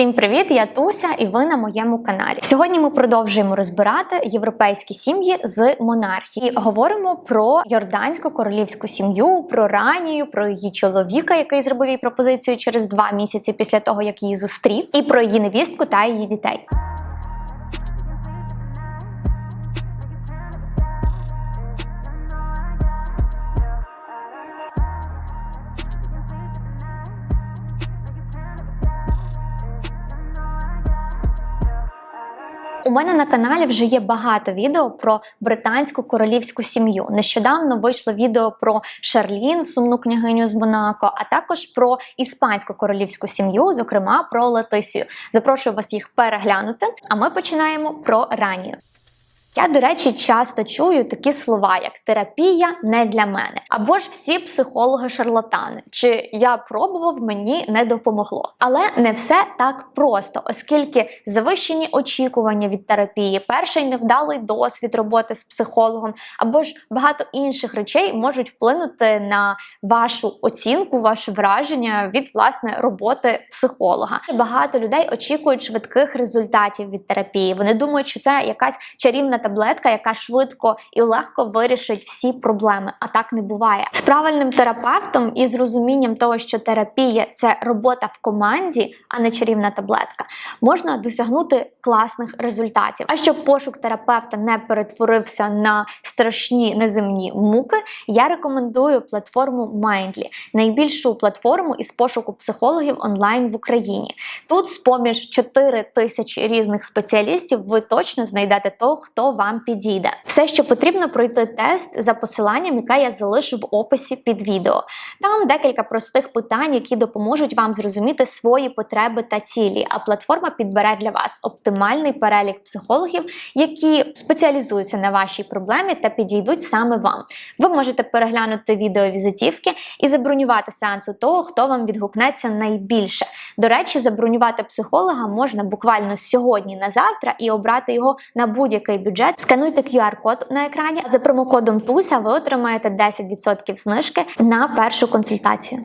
Всім привіт! Я Туся, і ви на моєму каналі. Сьогодні ми продовжуємо розбирати європейські сім'ї з монархії. Говоримо про йорданську королівську сім'ю, про ранію, про її чоловіка, який зробив їй пропозицію через два місяці після того, як її зустрів, і про її невістку та її дітей. У мене на каналі вже є багато відео про британську королівську сім'ю. Нещодавно вийшло відео про Шарлін, сумну княгиню з Монако, а також про іспанську королівську сім'ю, зокрема про Летисію. Запрошую вас їх переглянути. А ми починаємо про ранію. Я, до речі, часто чую такі слова, як терапія не для мене, або ж всі психологи шарлатани, чи я пробував, мені не допомогло. Але не все так просто, оскільки завищені очікування від терапії, перший невдалий досвід роботи з психологом, або ж багато інших речей можуть вплинути на вашу оцінку, ваше враження від власне роботи психолога. Багато людей очікують швидких результатів від терапії. Вони думають, що це якась чарівна таблетка, яка швидко і легко вирішить всі проблеми. А так не буває. З правильним терапевтом і з розумінням того, що терапія це робота в команді, а не чарівна таблетка, можна досягнути класних результатів. А щоб пошук терапевта не перетворився на страшні неземні муки, я рекомендую платформу Mindly, найбільшу платформу із пошуку психологів онлайн в Україні. Тут, з поміж 4 тисячі різних спеціалістів, ви точно знайдете того, хто вам підійде. Все, що потрібно, пройти тест за посиланням, яке я залишу в описі під відео. Там декілька простих питань, які допоможуть вам зрозуміти свої потреби та цілі. А платформа підбере для вас оптимальний перелік психологів, які спеціалізуються на вашій проблемі та підійдуть саме вам. Ви можете переглянути відео візитівки і забронювати сеанс у того, хто вам відгукнеться найбільше. До речі, забронювати психолога можна буквально сьогодні на завтра і обрати його на будь-який бюджет. Скануйте QR-код на екрані. За промокодом ТУСЯ ви отримаєте 10% знижки на першу консультацію.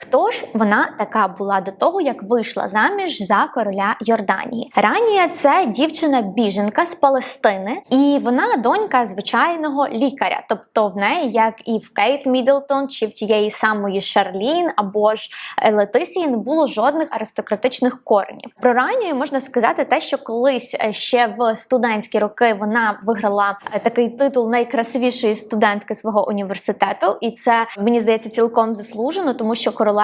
Хто ж вона така була до того, як вийшла заміж за короля Йорданії? Ранія це дівчина-біженка з Палестини, і вона донька звичайного лікаря. Тобто в неї, як і в Кейт Мідлтон, чи в тієї самої Шарлін або ж Летисії, не було жодних аристократичних коренів. Про ранію можна сказати те, що колись е, ще в студентські роки вона виграла е, такий титул найкрасивішої студентки свого університету, і це мені здається цілком заслужено, тому що королева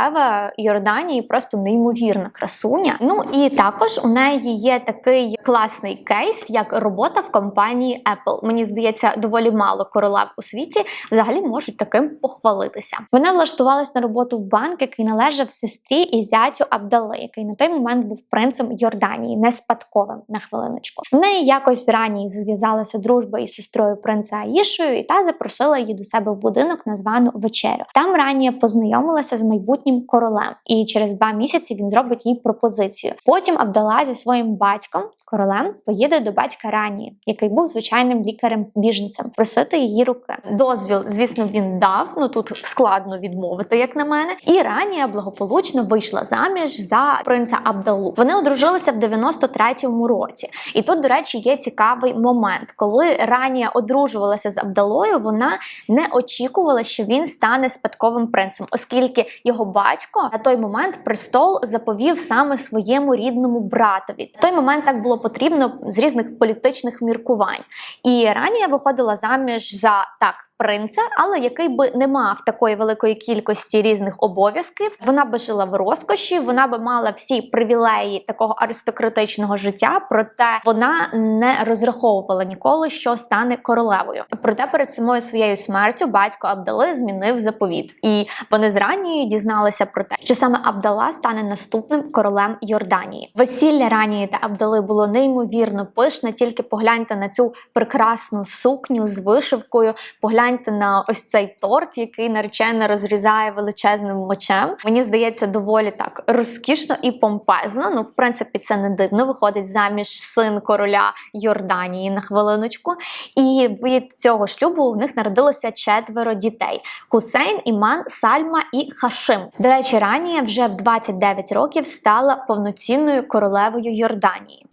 Йорданії просто неймовірна красуня. Ну і також у неї є такий класний кейс, як робота в компанії Apple. Мені здається, доволі мало королев у світі взагалі можуть таким похвалитися. Вона влаштувалась на роботу в банк, який належав сестрі і зятю Абдали, який на той момент був принцем Йорданії, не спадковим на хвилиночку. В неї якось в раній зв'язалася дружба із сестрою принца Аїшою, і та запросила її до себе в будинок на звану вечерю. Там ранія познайомилася з майбутнім майбутнім королем, і через два місяці він зробить їй пропозицію. Потім Абдала зі своїм батьком, королем, поїде до батька Ранії, який був звичайним лікарем-біженцем, просити її руки. Дозвіл, звісно, він дав. Ну тут складно відмовити, як на мене. І Ранія благополучно вийшла заміж за принца Абдалу. Вони одружилися в 93-му році. І тут, до речі, є цікавий момент, коли Ранія одружувалася з Абдалою, вона не очікувала, що він стане спадковим принцем, оскільки його батько на той момент престол заповів саме своєму рідному братові. На той момент так було потрібно з різних політичних міркувань. І Ранія виходила заміж за так принца, але який би не мав такої великої кількості різних обов'язків. Вона би жила в розкоші, вона би мала всі привілеї такого аристократичного життя, проте вона не розраховувала ніколи, що стане королевою. Проте перед самою своєю смертю батько Абдали змінив заповіт, і вони з дізналися про те, що саме Абдала стане наступним королем Йорданії. Весілля ранії та Абдали було неймовірно пишне. Тільки погляньте на цю прекрасну сукню з вишивкою. Погляньте погляньте на ось цей торт, який наречена розрізає величезним мечем. Мені здається, доволі так розкішно і помпезно. Ну, в принципі, це не дивно. Виходить заміж син короля Йорданії на хвилиночку. І від цього шлюбу у них народилося четверо дітей: Хусейн, Іман, Сальма і Хашим. До речі, Ранія вже в 29 років стала повноцінною королевою Йорданії.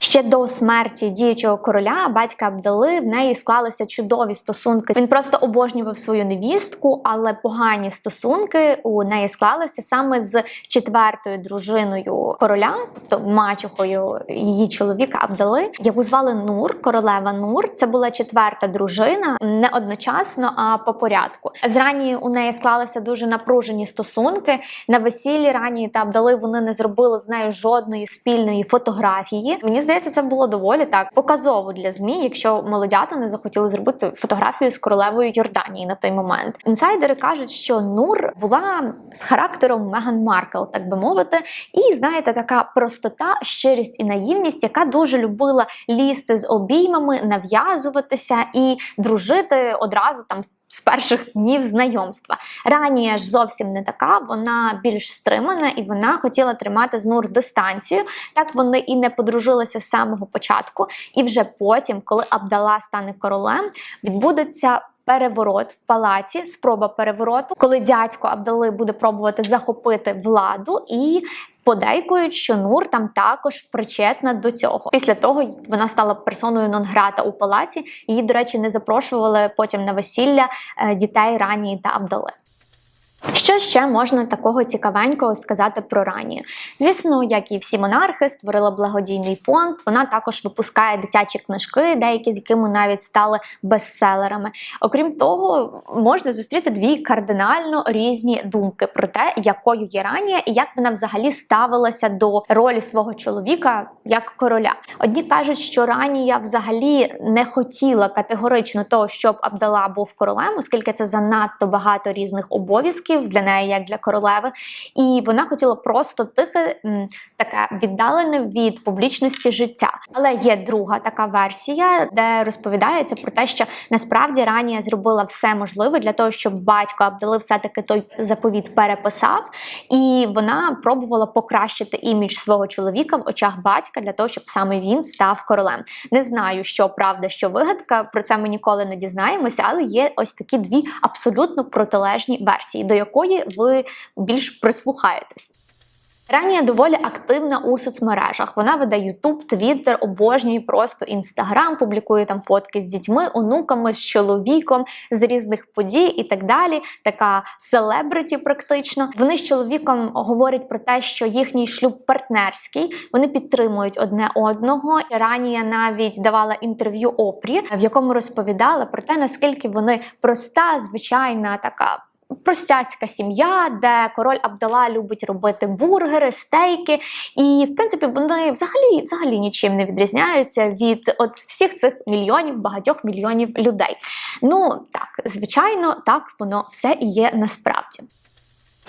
Ще до смерті діючого короля батька Абдали в неї склалися чудові стосунки. Він просто обожнював свою невістку, але погані стосунки у неї склалися саме з четвертою дружиною короля, тобто мачухою її чоловіка Абдали, яку звали Нур, королева Нур. Це була четверта дружина, не одночасно, а по порядку. Зрані у неї склалися дуже напружені стосунки. На весіллі Рані та Абдали вони не зробили з нею жодної спільної фотографії. Мені здається, це було доволі так показово для змі, якщо молодята не захотіли зробити фотографію з королевою Йорданії на той момент. Інсайдери кажуть, що Нур була з характером Меган Маркл, так би мовити, і знаєте, така простота, щирість і наївність, яка дуже любила лізти з обіймами, нав'язуватися і дружити одразу там з перших днів знайомства. Ранія ж зовсім не така, вона більш стримана і вона хотіла тримати з Нур дистанцію. Так вони і не подружилися з самого початку. І вже потім, коли Абдала стане королем, відбудеться. Переворот в палаці, спроба перевороту, коли дядько Абдали буде пробувати захопити владу, і подейкують, що Нур там також причетна до цього. Після того вона стала персоною нон-грата у палаці. Її, до речі, не запрошували потім на весілля е, дітей рані та Абдали. Що ще можна такого цікавенького сказати про Рані? Звісно, як і всі монархи, створила благодійний фонд. Вона також випускає дитячі книжки, деякі з якими навіть стали бестселерами. Окрім того, можна зустріти дві кардинально різні думки про те, якою є Ранія і як вона взагалі ставилася до ролі свого чоловіка як короля. Одні кажуть, що Ранія взагалі не хотіла категорично того, щоб Абдала був королем, оскільки це занадто багато різних обов'язків для неї, як для королеви, і вона хотіла просто тихе таке віддалене від публічності життя. Але є друга така версія, де розповідається про те, що насправді Ранія зробила все можливе для того, щоб батько Абдали все-таки той заповіт переписав, і вона пробувала покращити імідж свого чоловіка в очах батька для того, щоб саме він став королем. Не знаю, що правда, що вигадка. Про це ми ніколи не дізнаємося, але є ось такі дві абсолютно протилежні версії, до якої ви більш прислухаєтесь. Ранія доволі активна у соцмережах. Вона веде Ютуб, Твіттер, обожнює просто інстаграм, публікує там фотки з дітьми, онуками, з чоловіком, з різних подій і так далі. Така селебриті, практично. Вони з чоловіком говорять про те, що їхній шлюб партнерський, вони підтримують одне одного. Ранія навіть давала інтерв'ю Опрі, в якому розповідала про те, наскільки вони проста, звичайна така простяцька сім'я, де король Абдала любить робити бургери, стейки, і в принципі вони взагалі взагалі нічим не відрізняються від от всіх цих мільйонів, багатьох мільйонів людей. Ну так, звичайно, так воно все і є насправді.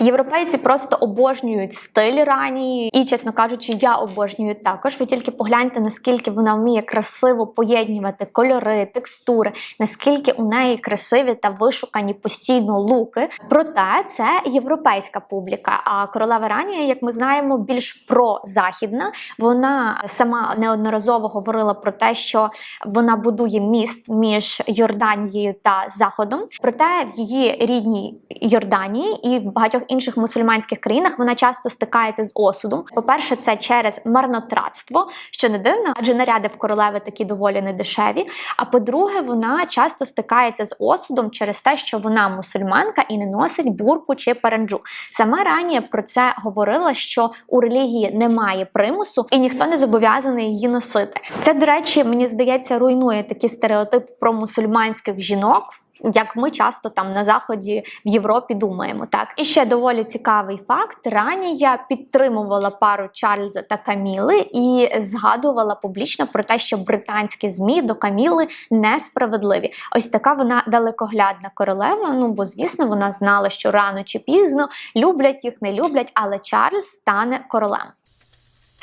Європейці просто обожнюють стиль ранії, і, чесно кажучи, я обожнюю також. Ви тільки погляньте, наскільки вона вміє красиво поєднувати кольори, текстури, наскільки у неї красиві та вишукані постійно луки. Проте це європейська публіка. А королева Ранія, як ми знаємо, більш прозахідна. Вона сама неодноразово говорила про те, що вона будує міст між Йорданією та Заходом. Проте в її рідній Йорданії і в багатьох інших мусульманських країнах вона часто стикається з осудом. По-перше, це через марнотратство, що не дивно, адже наряди в королеви такі доволі недешеві. А по-друге, вона часто стикається з осудом через те, що вона мусульманка і не носить бурку чи паранджу. Сама раніше про це говорила, що у релігії немає примусу і ніхто не зобов'язаний її носити. Це, до речі, мені здається, руйнує такі стереотипи про мусульманських жінок як ми часто там на заході в Європі думаємо. Так і ще доволі цікавий факт: Ранія підтримувала пару Чарльза та Каміли і згадувала публічно про те, що британські змі до Каміли несправедливі. Ось така вона далекоглядна королева. Ну бо звісно, вона знала, що рано чи пізно люблять їх, не люблять, але Чарльз стане королем.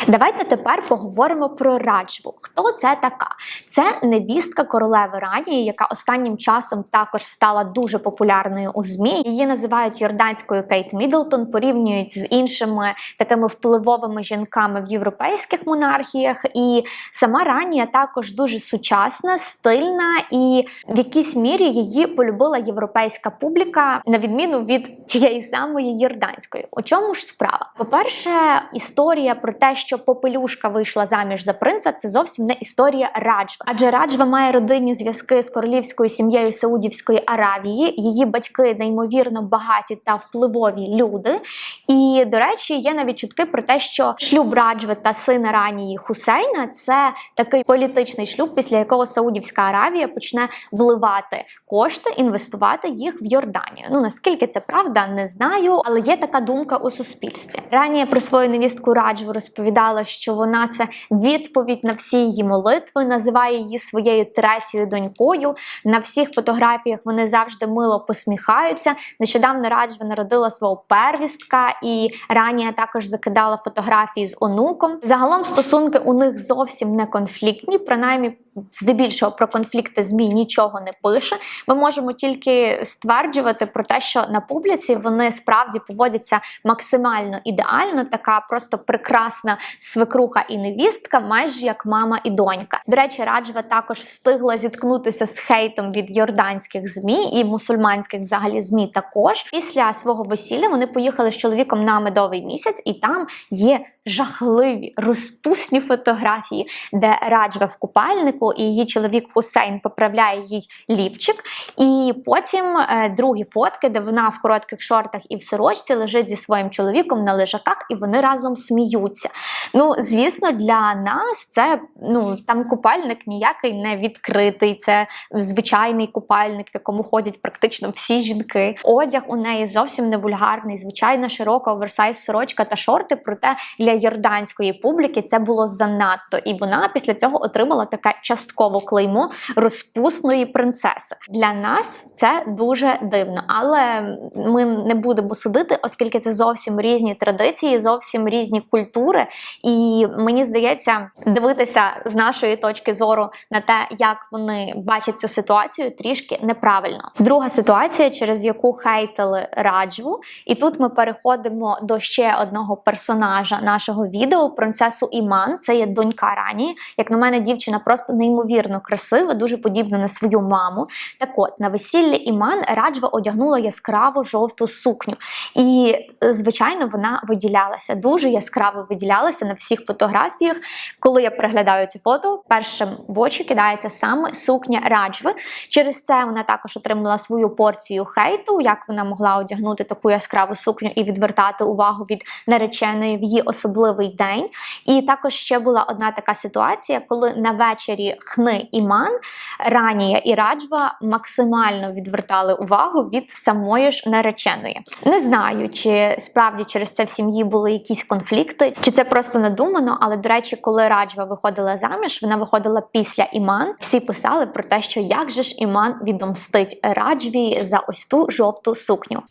Давайте тепер поговоримо про Раджву. Хто це така? Це невістка королеви Ранії, яка останнім часом також стала дуже популярною у змі. Її називають йорданською Кейт Мідлтон, порівнюють з іншими такими впливовими жінками в європейських монархіях. І сама Ранія також дуже сучасна, стильна, і в якійсь мірі її полюбила європейська публіка, на відміну від тієї самої йорданської. У чому ж справа? По-перше, історія про те, що попелюшка вийшла заміж за принца, це зовсім не історія Раджва. Адже Раджва має родинні зв'язки з королівською сім'єю Саудівської Аравії. Її батьки неймовірно багаті та впливові люди. І, до речі, є навіть чутки про те, що шлюб Раджви та сина ранії Хусейна це такий політичний шлюб, після якого Саудівська Аравія почне вливати кошти, інвестувати їх в Йорданію. Ну наскільки це правда, не знаю, але є така думка у суспільстві. Ранія про свою невістку Раджву розповідала, що вона це відповідь на всі її молитви, називає її своєю третьою донькою. На всіх фотографіях вони завжди мило посміхаються. Нещодавно Раджва народила свого первістка, і Ранія також закидала фотографії з онуком. Загалом стосунки у них зовсім не конфліктні, принаймні. Здебільшого про конфлікти змі нічого не пише. Ми можемо тільки стверджувати про те, що на публіці вони справді поводяться максимально ідеально. Така просто прекрасна свекруха і невістка, майже як мама і донька. До речі, Раджва також встигла зіткнутися з хейтом від йорданських змі і мусульманських взагалі змі. Також після свого весілля вони поїхали з чоловіком на медовий місяць, і там є жахливі розпусні фотографії, де Раджва в купальнику і її чоловік Хусейн поправляє їй лівчик. І потім е, другі фотки, де вона в коротких шортах і в сорочці лежить зі своїм чоловіком на лежаках, і вони разом сміються. Ну, звісно, для нас це ну там купальник ніякий не відкритий. Це звичайний купальник, в якому ходять практично всі жінки. Одяг у неї зовсім не вульгарний, звичайна широка оверсайз сорочка та шорти. Проте для йорданської публіки це було занадто, і вона після цього отримала таке частково клеймо розпусної принцеси. Для нас це дуже дивно, але ми не будемо судити, оскільки це зовсім різні традиції, зовсім різні культури. І мені здається, дивитися з нашої точки зору на те, як вони бачать цю ситуацію, трішки неправильно. Друга ситуація, через яку хейтили раджву, і тут ми переходимо до ще одного персонажа нашого відео принцесу Іман. Це є донька Рані. Як на мене, дівчина просто неймовірно красива, дуже подібна на свою маму. Так от на весіллі Іман Раджва одягнула яскраво жовту сукню, і звичайно, вона виділялася дуже яскраво виділялася на всіх фотографіях. Коли я переглядаю ці фото, першим в очі кидається саме сукня Раджви. Через це вона також отримала свою порцію хейту, як вона могла одягнути таку яскраву сукню і відвертати увагу від нареченої в її особливий день. І також ще була одна така ситуація, коли на вечері хни Іман Ранія і Раджва максимально відвертали увагу від самої ж нареченої. Не знаю, чи справді через це в сім'ї були якісь конфлікти, чи це просто надумано. Але до речі, коли Раджва виходила заміж, вона виходила після Іман. Всі писали про те, що як же ж Іман відомстить Раджві за ось ту жовту сукню.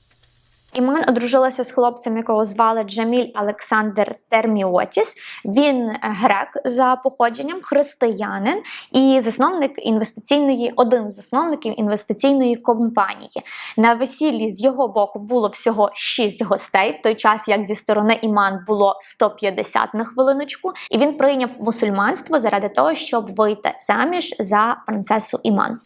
Іман одружилася з хлопцем, якого звали Джаміль Олександр Терміотіс. Він грек за походженням, християнин і засновник інвестиційної, один з засновників інвестиційної компанії. На весіллі з його боку було всього 6 гостей, в той час як зі сторони Іман було 150 на хвилиночку, і він прийняв мусульманство заради того, щоб вийти заміж за принцесу Іман.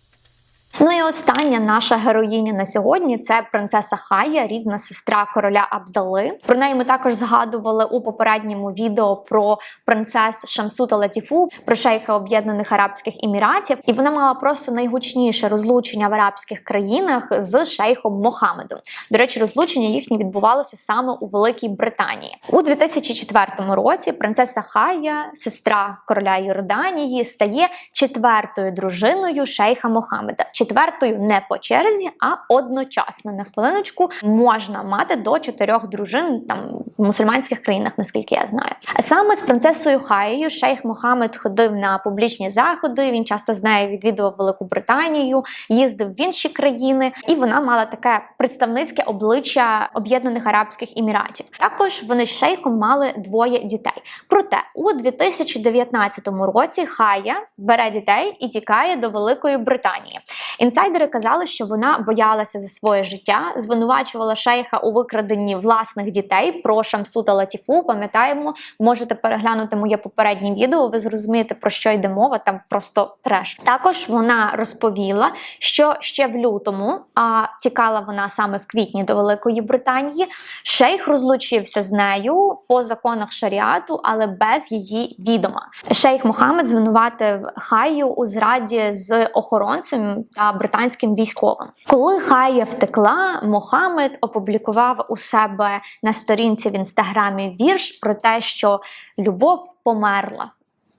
Ну і остання наша героїня на сьогодні це принцеса Хая, рідна сестра короля Абдали. Про неї ми також згадували у попередньому відео про принцес Шамсута Латіфу, про шейха Об'єднаних Арабських Еміратів. І вона мала просто найгучніше розлучення в арабських країнах з шейхом Мохамедом. До речі, розлучення їхнє відбувалося саме у Великій Британії. У 2004 році принцеса Хая, сестра короля Йорданії, стає четвертою дружиною шейха Мохамеда. Четвертою не по черзі, а одночасно. На хвилиночку можна мати до чотирьох дружин там в мусульманських країнах, наскільки я знаю. Саме з принцесою Хаєю шейх Мохамед ходив на публічні заходи. Він часто з нею відвідував Велику Британію, їздив в інші країни, і вона мала таке представницьке обличчя Об'єднаних Арабських Еміратів. Також вони з шейхом мали двоє дітей. Проте у 2019 році Хая бере дітей і тікає до Великої Британії. Інсайдери казали, що вона боялася за своє життя, звинувачувала шейха у викраденні власних дітей про Шамсу та Латіфу. Пам'ятаємо, можете переглянути моє попереднє відео. Ви зрозумієте про що йде мова. Там просто треш. Також вона розповіла, що ще в лютому, а тікала вона саме в квітні до Великої Британії. Шейх розлучився з нею по законах шаріату, але без її відома. Шейх Мохамед звинуватив Хаю у зраді з охоронцем британським військовим. Коли Хая втекла, Мохамед опублікував у себе на сторінці в інстаграмі вірш про те, що любов померла,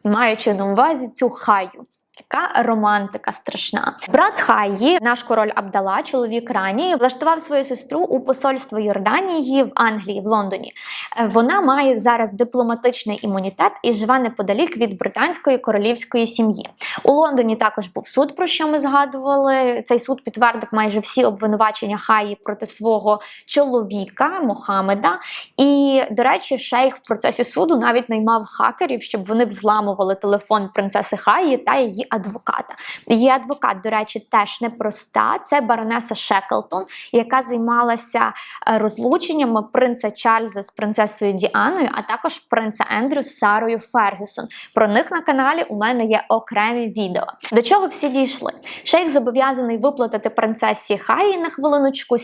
маючи на увазі цю хаю. Яка романтика страшна. Брат Хаї, наш король Абдала, чоловік Рані, влаштував свою сестру у посольство Йорданії в Англії, в Лондоні. Е, Вона має зараз дипломатичний імунітет і живе неподалік від британської королівської сім'ї. У Лондоні також був суд, про що ми згадували. Цей суд підтвердив майже всі обвинувачення Хаї проти свого чоловіка Мохамеда. І, до речі, шейх в процесі суду навіть наймав хакерів, щоб вони взламували телефон принцеси Хаї та її адвоката. Її адвокат, до речі, теж непроста. Це баронеса Шеклтон, яка займалася е, розлученнями принца Чарльза з принцесою Діаною, а також принца Ендрю з Сарою Фергюсон. Про них на каналі у мене є окремі відео. До чого всі дійшли? Шейх зобов'язаний виплатити принцесі Хаї на хвилиночку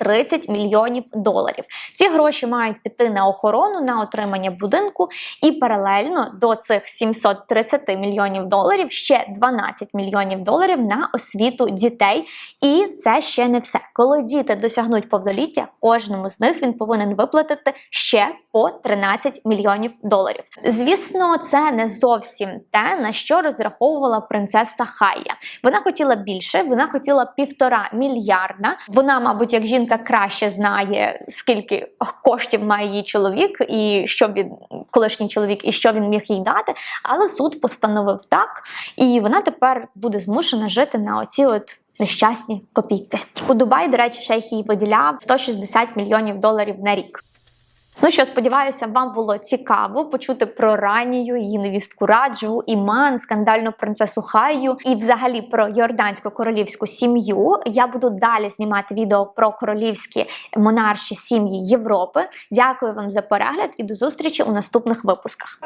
730 мільйонів доларів. Ці гроші мають піти на охорону, на отримання будинку, і паралельно до цих 730 мільйонів доларів ще 12 мільйонів доларів на освіту дітей. І це ще не все. Коли діти досягнуть повноліття, кожному з них він повинен виплатити ще по 13 мільйонів доларів. Звісно, це не зовсім те, на що розраховувала принцеса Хая. Вона хотіла більше, вона хотіла півтора мільярда. Вона, мабуть, як жінка краще знає, скільки коштів має її чоловік, і що він колишній чоловік, і що він міг їй дати. Але суд постановив так, і вона тепер буде змушена жити на оці от. Нещасні копійки у Дубаї, до речі, шейх їй виділяв 160 мільйонів доларів на рік. Ну що, сподіваюся, вам було цікаво почути про ранію, її невістку Раджу, Іман, скандальну принцесу Хаю і взагалі про йорданську королівську сім'ю. Я буду далі знімати відео про королівські монарші сім'ї Європи. Дякую вам за перегляд і до зустрічі у наступних випусках.